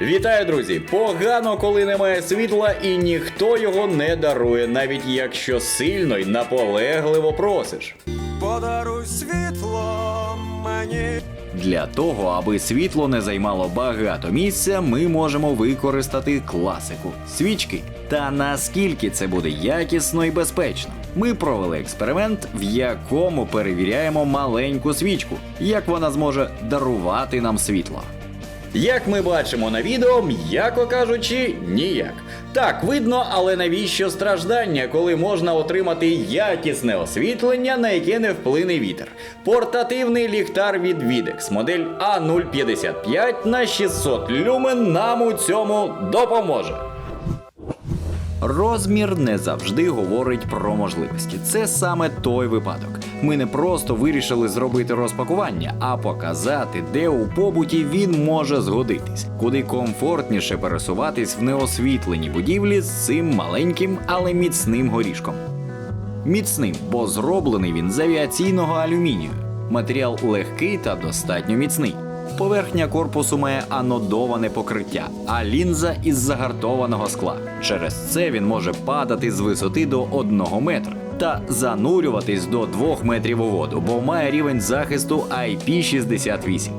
Вітаю, друзі! Погано, коли немає світла і ніхто його не дарує, навіть якщо сильно й наполегливо просиш. Подаруй світло мені. Для того, аби світло не займало багато місця, ми можемо використати класику свічки. Та наскільки це буде якісно і безпечно? Ми провели експеримент, в якому перевіряємо маленьку свічку, як вона зможе дарувати нам світло. Як ми бачимо на відео, м'яко кажучи, ніяк. Так, видно, але навіщо страждання, коли можна отримати якісне освітлення, на яке не вплине вітер? Портативний ліхтар від Videx, модель A055 на 600 люмен нам у цьому допоможе. Розмір не завжди говорить про можливості. Це саме той випадок. Ми не просто вирішили зробити розпакування, а показати, де у побуті він може згодитись, куди комфортніше пересуватись в неосвітленій будівлі з цим маленьким, але міцним горішком. Міцним, бо зроблений він з авіаційного алюмінію. Матеріал легкий та достатньо міцний. Поверхня корпусу має анодоване покриття, а лінза із загартованого скла. Через це він може падати з висоти до 1 метра та занурюватись до 2 метрів у воду, бо має рівень захисту IP68.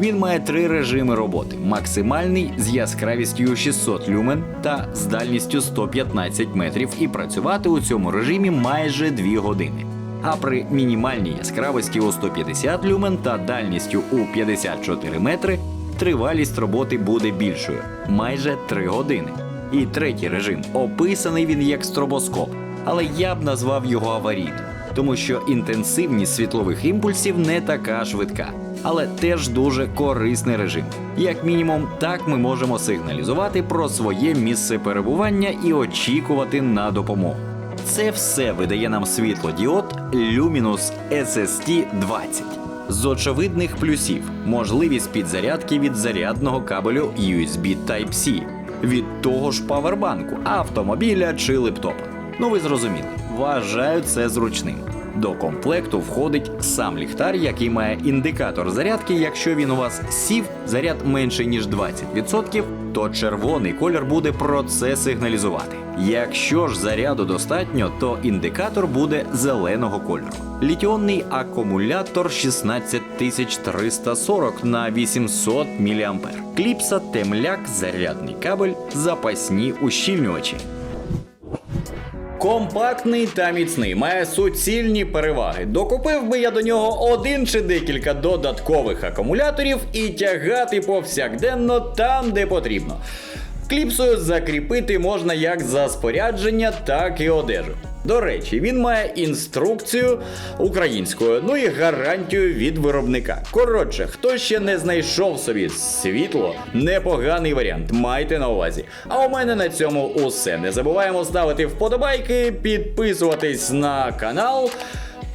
Він має три режими роботи: максимальний з яскравістю 600 люмен та з дальністю 115 метрів, і працювати у цьому режимі майже 2 години. А при мінімальній яскравості у 150 люмен та дальністю у 54 метри тривалість роботи буде більшою майже 3 години. І третій режим описаний він як стробоскоп, але я б назвав його аварійним, тому що інтенсивність світлових імпульсів не така швидка, але теж дуже корисний режим. Як мінімум, так ми можемо сигналізувати про своє місце перебування і очікувати на допомогу. Це все видає нам світлодіод Luminous SST 20. З очевидних плюсів можливість підзарядки від зарядного кабелю USB Type-C, від того ж павербанку, автомобіля чи лептопа. Ну ви зрозуміли, вважаю це зручним. До комплекту входить сам ліхтар, який має індикатор зарядки. Якщо він у вас сів, заряд менше ніж 20%, то червоний колір буде про це сигналізувати. Якщо ж заряду достатньо, то індикатор буде зеленого кольору. Літіонний акумулятор 16340 на 800 мА. Кліпса, темляк, зарядний кабель, запасні ущільнювачі. Компактний та міцний, має суцільні переваги. Докупив би я до нього один чи декілька додаткових акумуляторів і тягати повсякденно там, де потрібно. Кліпсою закріпити можна як за спорядження, так і одежу. До речі, він має інструкцію українською, ну і гарантію від виробника. Коротше, хто ще не знайшов собі світло, непоганий варіант, майте на увазі. А у мене на цьому усе. Не забуваємо ставити вподобайки, підписуватись на канал.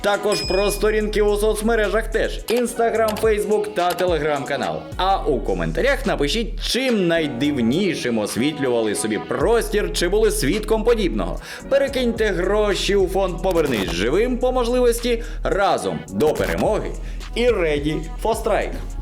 Також про сторінки у соцмережах теж: Інстаграм, Фейсбук та Телеграм-канал. А у коментарях напишіть, чим найдивнішим освітлювали собі простір чи були свідком подібного. Перекиньте гроші у фонд Повернись живим по можливості разом до перемоги і Реді strike.